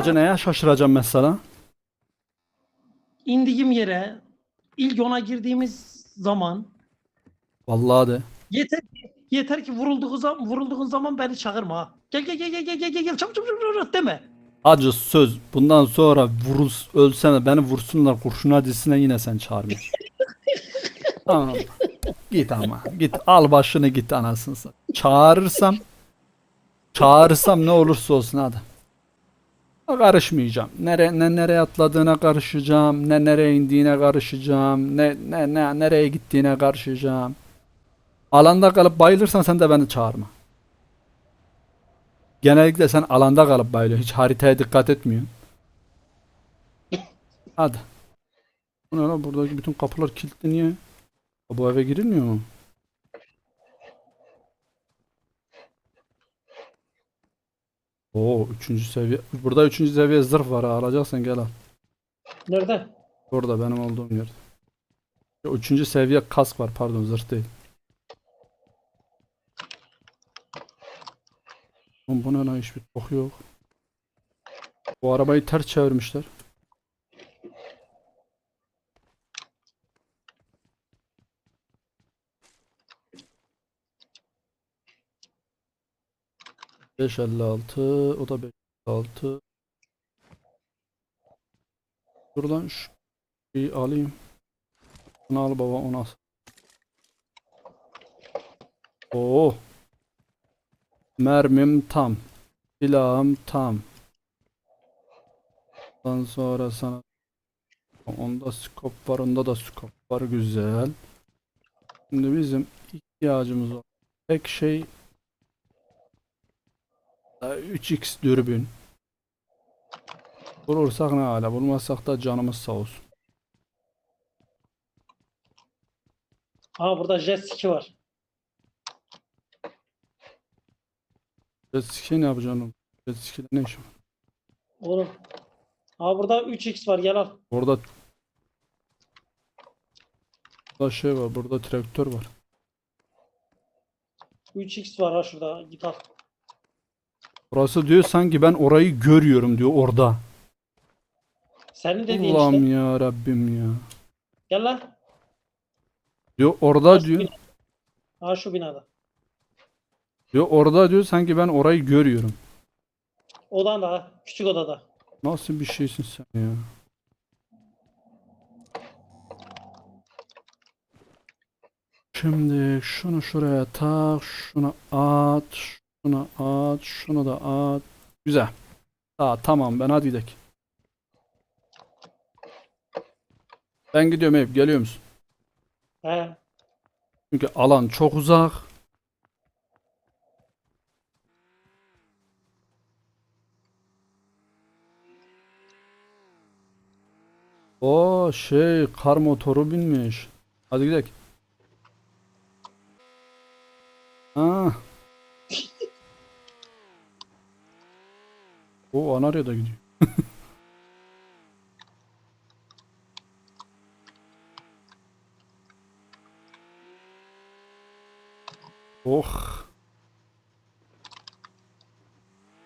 Acı neye şaşıracağım mesela? İndiğim yere ilk ona girdiğimiz zaman Vallahi de. yeter yeter ki vurulduğu zaman vurulduğun zaman beni çağırma ha. Gel gel gel gel gel gel gel gel çabuk çabuk çabuk çabuk deme. Acı söz. Bundan sonra vurul, ölsene beni vursunlar kurşun dizisine yine sen çağırmıyorsun. tamam. Git ama. Git al başını git anasını satayım. Çağırırsam çağırırsam ne olursa olsun hadi. Karışmayacağım. Nere, ne nereye atladığına karışacağım. Ne nereye indiğine karışacağım. Ne, ne, ne nereye gittiğine karışacağım. Alanda kalıp bayılırsan sen de beni çağırma. Genellikle sen alanda kalıp bayılıyorsun. Hiç haritaya dikkat etmiyorsun. Hadi. Bu ne lan buradaki bütün kapılar kilitli niye? Bu eve girilmiyor mu? Oo üçüncü seviye. Burada üçüncü seviye zırh var ha. Alacaksan gel al. Nerede? Burada benim olduğum yerde. Üçüncü seviye kask var pardon zırh değil. Oğlum bu ne lan hiçbir bok yok. Bu arabayı ters çevirmişler. Beş elli altı, o da beş elli altı. Buradan şu şeyi alayım. Bunu al baba onu al. Oo. Mermim tam. Silahım tam. Ondan sonra sana onda skop var, onda da skop var. Güzel. Şimdi bizim ihtiyacımız olan tek şey 3x dürbün. Bulursak ne hala, bulmazsak da canımız sağ olsun. Aa burada jet ski var. Jet ski ne yapacaksın oğlum? Jet ski ne işi var? Oğlum. Aa burada 3x var gel al. Orada Burada şey var, burada traktör var. 3x var ha şurada git al. Burası diyor sanki ben orayı görüyorum diyor orada. Senin dediğin Allah'ım işte. ya Rabbim ya. Gel lan. Diyor orada diyor. Ha şu binada. Diyor orada diyor sanki ben orayı görüyorum. Odan da ha. Küçük odada. Nasıl bir şeysin sen ya? Şimdi şunu şuraya tak, şunu at, şunu at, şunu da at. Güzel. Aa, tamam ben hadi gidelim. Ben gidiyorum Eyüp, geliyor musun? He. Çünkü alan çok uzak. O şey kar motoru binmiş. Hadi gidelim. Ha. O Anarya da gidiyor. Oh.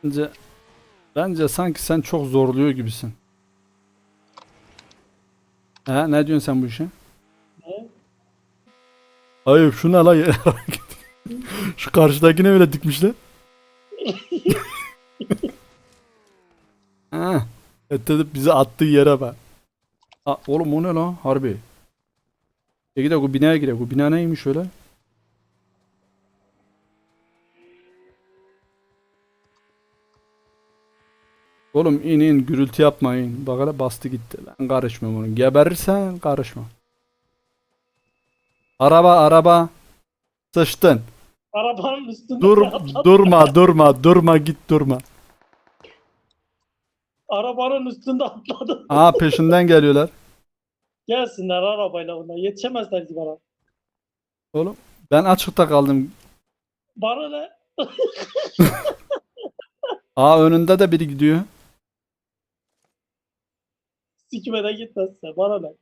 Bence bence sanki sen çok zorluyor gibisin. He, ne diyorsun sen bu işe? Ne? Hayır şuna la. Şu karşıdakine bile dikmişler. Edip bizi attığı yere bak. Ha, oğlum o ne lan harbi. E gidelim bu binaya gidelim. Bu bina neymiş öyle? Oğlum in in gürültü yapmayın. Bak hele bastı gitti. Ben karışmıyorum onun. Geberirsen karışma. Araba araba. Sıçtın. Arabanın üstünde Dur durma durma durma git durma. Arabanın üstünde atladı. Aa peşinden geliyorlar. Gelsinler arabayla ona. Yetişemezler ki bana. Oğlum ben açıkta kaldım. Bana ne? Aa önünde de biri gidiyor. Sikime de gitmezse bana ne?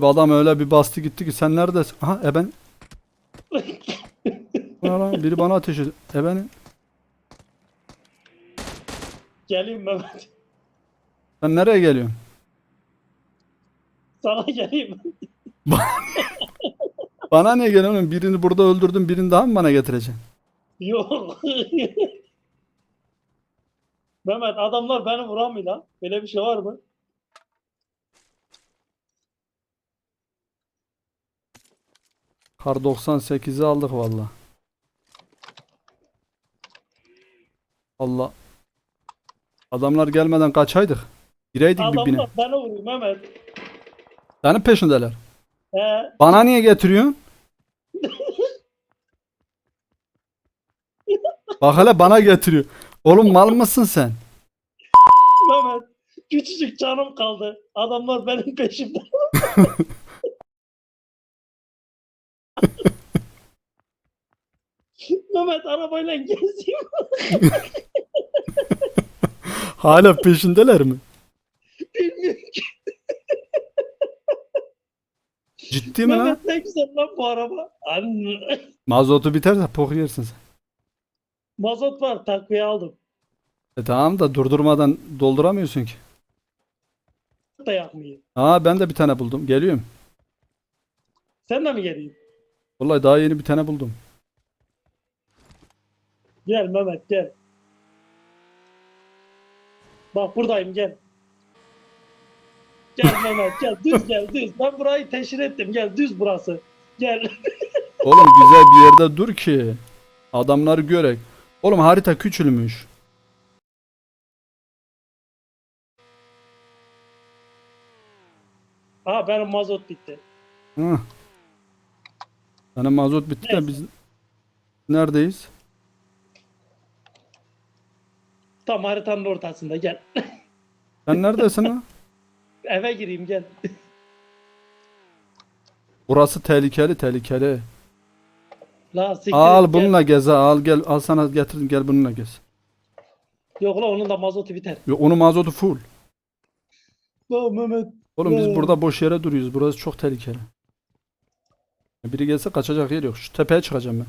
Bu adam öyle bir bastı gitti ki sen neredesin? Aha e ben. Lan, Biri bana ateş ediyor. E benim. Geleyim Mehmet. Sen nereye geliyorsun? Sana geleyim. Bana niye geliyorsun? Birini burada öldürdün, birini daha mı bana getireceksin? Yok. Mehmet adamlar beni vuramıyor lan. Böyle bir şey var mı? Kar 98'i aldık valla. Allah. Adamlar gelmeden kaçaydık. Gireydik birbirine. Adamlar beni vuruyor Mehmet. Senin peşindeler. He. Bana niye getiriyorsun? Bak hele bana getiriyor. Oğlum mal mısın sen? Mehmet. Küçücük canım kaldı. Adamlar benim peşimde. Mehmet arabayla gezeyim. Hala peşindeler mi? Bilmiyorum ki. Ciddi mi lan? Mehmet ne güzel lan bu araba. Anne. Mazotu biterse pok yersin sen. Mazot var takviye aldım. E tamam da durdurmadan dolduramıyorsun ki. Da yakmıyor. Aa ben de bir tane buldum. Geliyorum. Sen de mi geleyim? Vallahi daha yeni bir tane buldum. Gel Mehmet gel. Bak buradayım gel. Gel Mehmet gel düz gel düz. Ben burayı teşhir ettim gel düz burası. Gel. Oğlum güzel bir yerde dur ki. Adamları görek. Oğlum harita küçülmüş. Ha benim mazot bitti. Hı. Sana mazot bitti de Neyse. biz neredeyiz? Tam haritanın ortasında gel. Sen neredesin lan? Eve gireyim gel. Burası tehlikeli tehlikeli. La siktir Al gel. bununla gez ha, al gel al sana getirdim gel bununla gez. Yok la onun da mazotu biter. Yo, onun mazotu full. La Mehmet. Oğlum biz burada boş yere duruyoruz. Burası çok tehlikeli. Biri gelse kaçacak yer yok. Şu tepeye çıkacağım ben.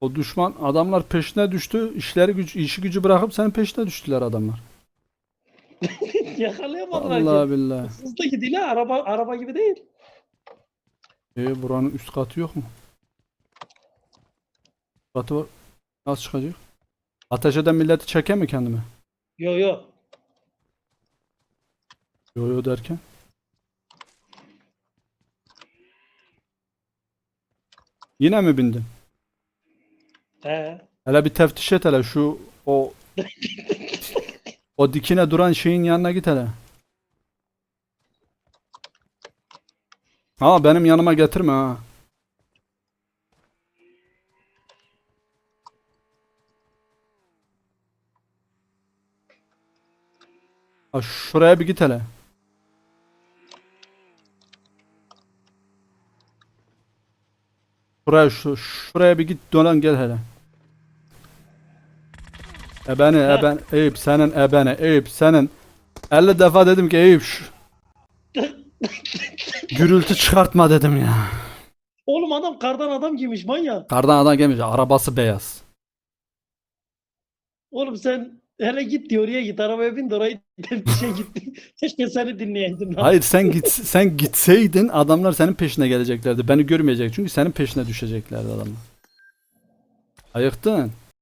O düşman adamlar peşine düştü. İşleri güç, işi gücü bırakıp senin peşine düştüler adamlar. Yakalayamadılar Allah ki. billah. Hızlı gidiyor araba araba gibi değil. E buranın üst katı yok mu? Katı var. Nasıl çıkacak? Ateş eden milleti çeker mi kendime? Yo yo. Yo yo derken. Yine mi bindin? He. Hele bir teftiş et hele şu o o dikine duran şeyin yanına git hele. Ama benim yanıma getirme ha. Ha şuraya bir git hele. Şuraya şu şuraya bir git dönen gel hele. Ebeni eben Eyüp senin ebeni Eyüp senin 50 defa dedim ki Eyüp şu gürültü çıkartma dedim ya. Oğlum adam kardan adam giymiş manyak. Kardan adam gelmiş arabası beyaz. Oğlum sen hele git diyor oraya git arabaya bin de orayı teftişe gitti. Keşke seni dinleyeydim lan. Hayır sen git sen gitseydin adamlar senin peşine geleceklerdi. Beni görmeyecek çünkü senin peşine düşeceklerdi adamlar. Ayıktın.